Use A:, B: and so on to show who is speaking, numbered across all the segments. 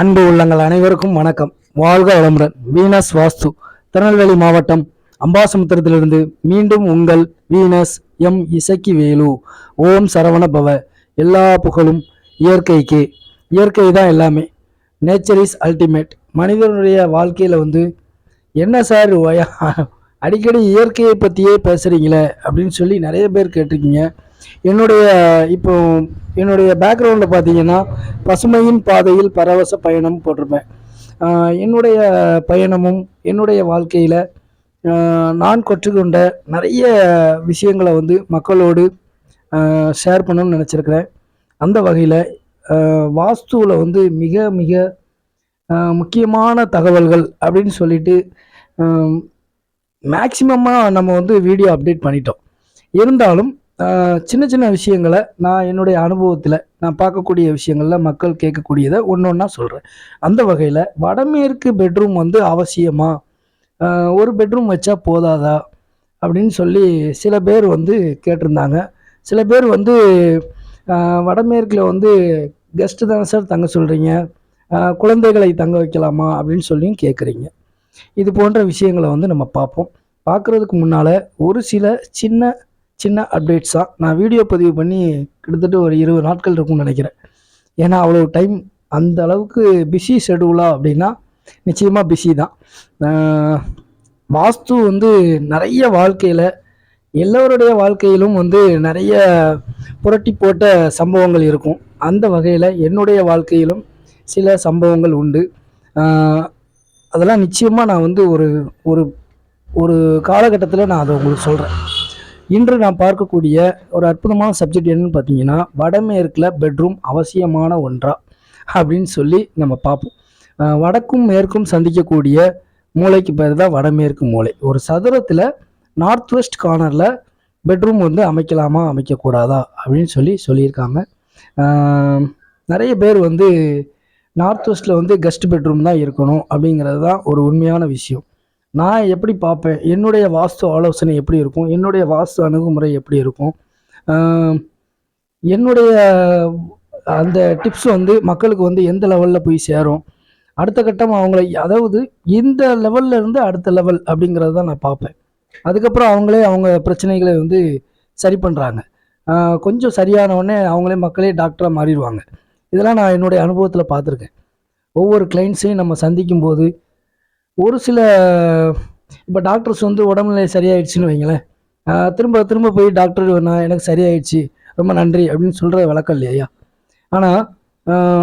A: அன்பு உள்ளங்கள் அனைவருக்கும் வணக்கம். வாழ்க வளமுடன். வீனஸ் வாஸ்து திருநெல்வேலி மாவட்டம் அம்பாசமுத்திரத்திலிருந்து மீண்டும் உங்கள் வீனஸ் எம் இசக்கி வேலு ஓம் சரவண பவ எல்லா புகழும் இயற்கைக்கு. இயற்கை தான் எல்லாமே. நேச்சர் இஸ் அல்டிமேட் மனிதனுடைய வாழ்க்கையில் வந்து என்ன சார் அடிக்கடி இயற்கையை பற்றியே பேசுகிறீங்களே அப்படின்னு சொல்லி நிறைய பேர் கேட்டிருக்கீங்க. என்னுடைய இப்போ என்னுடைய பேக்ரவுண்டில் பார்த்தீங்கன்னா பசுமையின் பாதையில் பரவச பயணம் போட்டிருப்பேன். என்னுடைய பயணமும் என்னுடைய வாழ்க்கையில் நான் கற்றுக்கொண்ட நிறைய விஷயங்களை வந்து மக்களோடு ஷேர் பண்ணணும்னு நினச்சிருக்கிறேன். அந்த வகையில் வாஸ்துவில் வந்து மிக மிக முக்கியமான தகவல்கள் அப்படின்னு சொல்லிட்டு மேக்சிமமாக நம்ம வந்து வீடியோ அப்டேட் பண்ணிட்டோம். இருந்தாலும் சின்ன சின்ன விஷயங்களை நான் என்னுடைய அனுபவத்தில் நான் பார்க்கக்கூடிய விஷயங்களில் மக்கள் கேட்கக்கூடியதை ஒன்று ஒன்றா சொல்கிறேன் அந்த வகையில் வடமேற்கு பெட்ரூம் வந்து அவசியமா? ஒரு பெட்ரூம் வச்சா போதாதா? அப்படின்னு சொல்லி சில பேர் வந்து கேட்டிருந்தாங்க. சில பேர் வந்து வடமேற்கில் வந்து கெஸ்ட்டு தானே சார் தங்க சொல்கிறீங்க குழந்தைகளை தங்க வைக்கலாமா? அப்படின்னு சொல்லியும் கேட்குறீங்க. இது போன்ற விஷயங்களை வந்து நம்ம பார்ப்போம். பார்க்குறதுக்கு முன்னால் ஒரு சில சின்ன சின்ன அப்டேட்ஸாக நான் வீடியோ பதிவு பண்ணி கிட்டத்தட்ட ஒரு இருபது நாட்கள் இருக்கும்னு நினைக்கிறேன். ஏன்னா அவ்வளோ டைம் அந்த அளவுக்கு பிஸி ஷெடியூலா அப்படின்னா நிச்சயமாக பிஸி தான். வாஸ்து வந்து நிறைய வாழ்க்கையில் எல்லோருடைய வாழ்க்கையிலும் வந்து நிறைய புரட்டி போட்ட சம்பவங்கள் இருக்கும். அந்த வகையில் என்னுடைய வாழ்க்கையிலும் சில சம்பவங்கள் உண்டு. அதெல்லாம் நிச்சயமாக நான் வந்து ஒரு ஒரு ஒரு காலகட்டத்தில் நான் அதை உங்களுக்கு சொல்கிறேன் இன்று நான் பார்க்கக்கூடிய ஒரு அற்புதமான சப்ஜெக்ட் என்னன்னு பார்த்தீங்கன்னா வடமேற்கில் பெட்ரூம் அவசியமான ஒன்றா அப்படின்னு சொல்லி நம்ம பார்ப்போம். வடக்கும் மேற்கும் சந்திக்கக்கூடிய மூளைக்கு பேர் தான் வடமேற்கு மூலை. ஒரு சதுரத்தில் நார்த் வெஸ்ட் கார்னரில் பெட்ரூம் வந்து அமைக்கலாமா அமைக்கக்கூடாதா அப்படின்னு சொல்லி சொல்லியிருக்காங்க. நிறைய பேர் வந்து நார்த் வெஸ்ட்டில் வந்து கெஸ்ட் பெட்ரூம் தான் இருக்கணும் அப்படிங்கிறது தான் ஒரு உண்மையான விஷயம். நான் எப்படி பார்ப்பேன்? என்னுடைய வாஸ்து ஆலோசனை எப்படி இருக்கும்? என்னுடைய வாஸ்து அணுகுமுறை எப்படி இருக்கும்? என்னுடைய அந்த டிப்ஸ் வந்து மக்களுக்கு வந்து எந்த லெவலில் போய் சேரும்? அடுத்த கட்டம் அவங்கள அதாவது இந்த லெவல்ல இருந்து அடுத்த லெவல் அப்படிங்கிறது தான் நான் பார்ப்பேன். அதுக்கப்புறம் அவங்களே அவங்க பிரச்சனைகளை வந்து சரி பண்ணுறாங்க கொஞ்சம் சரியான உடனே அவங்களே மக்களே டாக்டராக மாறிடுவாங்க. இதெல்லாம் நான் என்னுடைய அனுபவத்தில் பார்த்துருக்கேன். ஒவ்வொரு கிளைண்ட்ஸையும் நம்ம சந்திக்கும் போது ஒரு சில இப்போ டாக்டர்ஸ் வந்து உடம்புநிலை சரியாயிடுச்சுன்னு வைங்களேன். திரும்ப திரும்ப போய் டாக்டர் நான் எனக்கு சரியாயிடுச்சு ரொம்ப நன்றி அப்படின்னு சொல்கிற வழக்கம் இல்லையா? ஆனால்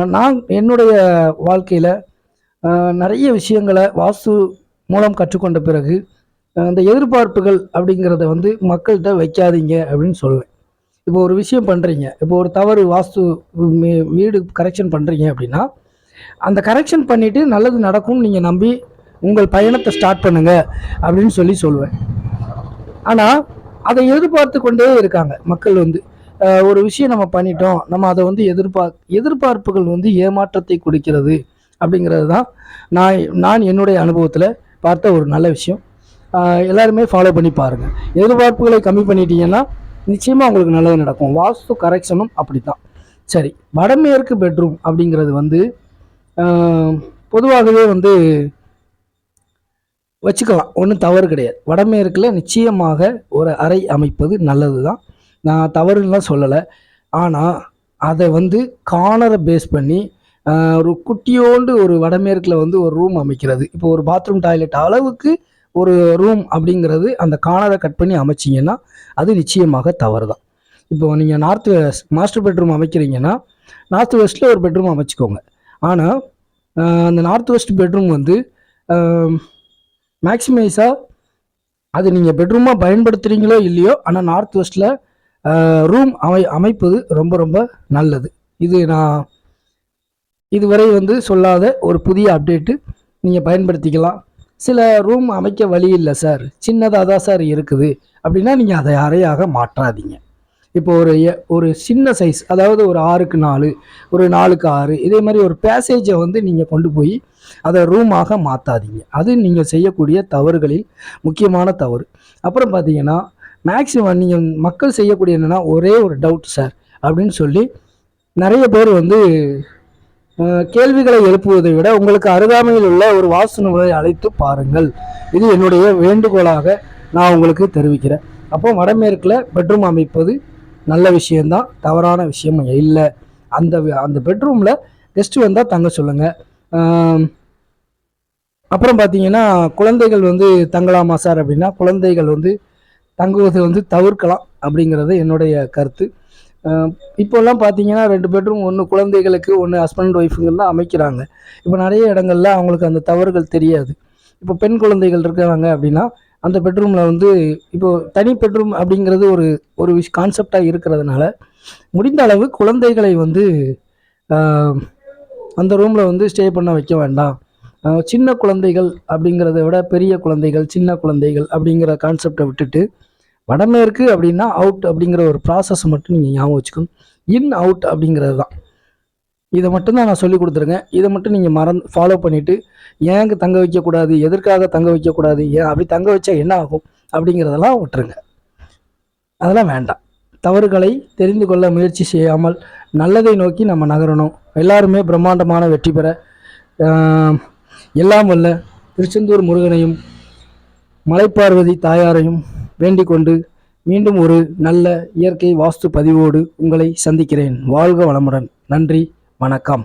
A: நான் என்னுடைய வாழ்க்கையில் நிறைய விஷயங்களை வாஸ்து மூலம் கற்றுக்கொண்ட பிறகு அந்த எதிர்பார்ப்புகள் அப்படிங்கிறத வந்து மக்கள்கிட்ட வைக்காதீங்க அப்படின்னு சொல்லுவேன். இப்போ ஒரு விஷயம் பண்ணுறீங்க இப்போ ஒரு தவறு வாஸ்து வீ- வீடு கரெக்ஷன் பண்ணுறீங்க அப்படின்னா அந்த கரெக்ஷன் பண்ணிவிட்டு நல்லது நடக்கும்னு நீங்கள் நம்பி உங்கள் பயணத்தை ஸ்டார்ட் பண்ணுங்க அப்படின்னு சொல்லி சொல்லுவேன் ஆனால் அதை எதிர்பார்த்து கொண்டே இருக்காங்க மக்கள் வந்து. ஒரு விஷயம் நம்ம பண்ணிட்டோம் நம்ம அதை வந்து எதிர்பார் எதிர்பார்ப்புகள் வந்து ஏமாற்றத்தை கொடுக்கிறது அப்படிங்கிறது தான் நான் நான் என்னுடைய அனுபவத்தில் பார்த்த ஒரு நல்ல விஷயம். எல்லாருமே ஃபாலோ பண்ணி பாருங்கள் எதிர்பார்ப்புகளை கம்மி பண்ணிட்டீங்கன்னா நிச்சயமாக உங்களுக்கு நல்லது நடக்கும். வாஸ்து கரெக்ஷனும் அப்படி தான் சரி வடமேற்கு பெட்ரூம் அப்படிங்கிறது வந்து பொதுவாகவே வந்து வச்சுக்கலாம் ஒன்றும் தவறு கிடையாது. வடமேற்கில் நிச்சயமாக ஒரு அறை அமைப்பது நல்லது தான் நான் தவறுலாம் சொல்லலை. ஆனால் அதை வந்து கார்னரை பேஸ் பண்ணி ஒரு குட்டியோண்டு ஒரு வடமேற்கில் வந்து ஒரு ரூம் அமைக்கிறது. இப்போ ஒரு பாத்ரூம் டாய்லெட் அளவுக்கு ஒரு ரூம் அப்படிங்கிறது அந்த கார்னரை கட் பண்ணி அமைச்சிங்கன்னா அது நிச்சயமாக தவறு தான் இப்போ நீங்கள் நார்த் வெஸ்ட் மாஸ்டர் பெட்ரூம் அமைக்கிறீங்கன்னா நார்த் வெஸ்ட்டில் ஒரு பெட்ரூம் அமைச்சிக்கோங்க. ஆனால் அந்த நார்த் வெஸ்ட் பெட்ரூம் வந்து மேக்ஸிமைஸாக அது நீங்கள் பெட்ரூமாக பயன்படுத்துகிறீங்களோ இல்லையோ ஆனால் நார்த் வெஸ்ட்டில் ரூம் அமை அமைப்பது ரொம்ப ரொம்ப நல்லது. இது நான் இதுவரை வந்து சொல்லாத ஒரு புதிய அப்டேட்டு நீங்கள் பயன்படுத்திக்கலாம். சில ரூம் அமைக்க வழி இல்லை சார் சின்னதாக தான் சார் இருக்குது. அப்படின்னா நீங்கள் அதை அறையாக மாற்றாதீங்க. இப்போ ஒரு ஒரு சின்ன சைஸ் அதாவது ஒரு ஆறுக்கு நாலு ஒரு நாலுக்கு ஆறு இதே மாதிரி ஒரு பேசேஜை வந்து நீங்கள் கொண்டு போய் அதை ரூமாக மாற்றாதீங்க அது நீங்கள் செய்யக்கூடிய தவறுகளில் முக்கியமான தவறு. அப்புறம் பார்த்தீங்கன்னா மேக்ஸிமம் நீங்கள் மக்கள் செய்யக்கூடிய என்னென்னா ஒரே ஒரு டவுட் சார் அப்படின்னு சொல்லி நிறைய பேர் வந்து கேள்விகளை எழுப்புவதை விட உங்களுக்கு அருகாமையில் உள்ள ஒரு வாஸ்து நிபுணரை அழைத்து பாருங்கள். இது என்னுடைய வேண்டுகோளாக நான் உங்களுக்கு தெரிவிக்கிறேன். அப்போ வடமேற்கில் பெட்ரூம் அமைப்பது நல்ல விஷயம்தான் தவறான விஷயம் இல்லை. அந்த அந்த பெட்ரூமில் கெஸ்ட் வந்தால் தங்க சொல்லுங்கள் அப்புறம் பார்த்தீங்கன்னா குழந்தைகள் வந்து தங்கலாமா சார் அப்படின்னா குழந்தைகள் வந்து தங்குவதை வந்து தவிர்க்கலாம் அப்படிங்கிறது என்னுடைய கருத்து. இப்போல்லாம் பார்த்தீங்கன்னா ரெண்டு பெட்ரூம் ஒன்று குழந்தைகளுக்கு ஒன்று ஹஸ்பண்ட் ஒய்ஃபுங்க தான் அமைக்கிறாங்க. இப்போ நிறைய இடங்கள்ல அவங்களுக்கு அந்த தவறுகள் தெரியாது. இப்போ பெண் குழந்தைகள் இருக்கிறாங்க அப்படின்னா அந்த பெட்ரூமில் வந்து இப்போ தனி பெட்ரூம் அப்படிங்கிறது ஒரு ஒரு விஷ் கான்செப்டாக இருக்கிறதுனால முடிந்த அளவு குழந்தைகளை வந்து அந்த ரூமில் வந்து ஸ்டே பண்ண வைக்க வேண்டாம். சின்ன குழந்தைகள் அப்படிங்கிறத விட பெரிய குழந்தைகள் சின்ன குழந்தைகள் அப்படிங்கிற கான்செப்டை விட்டுட்டு வடமேற்கு அப்படின்னா அவுட் அப்படிங்கிற ஒரு ப்ராசஸ் மட்டும் நீங்கள் ஞாபகம் வச்சுக்கணும். இன் அவுட் அப்படிங்கிறது தான். இதை மட்டும் தான் நான் சொல்லி கொடுத்துருக்கேன். இதை மட்டும் நீங்கள் மறந்து ஃபாலோ பண்ணிவிட்டு ஏங்க தங்க வைக்கக்கூடாது எதற்காக தங்க வைக்கக்கூடாது ஏன் அப்படி தங்க வச்சா என்ன ஆகும்? அப்படிங்கிறதெல்லாம் விட்டுருங்க. அதெல்லாம் வேண்டாம். தவறுகளை தெரிந்து கொள்ள முயற்சி செய்யாமல் நல்லதை நோக்கி நம்ம நகரணும். எல்லாருமே பிரம்மாண்டமான வெற்றி பெற எல்லாம் வல்ல திருச்செந்தூர் முருகனையும் மலைப்பார்வதி தாயாரையும் வேண்டிக் கொண்டு மீண்டும் ஒரு நல்ல இயற்கை வாஸ்து பதிவோடு உங்களை சந்திக்கிறேன். வாழ்க வளமுடன். நன்றி. வணக்கம்.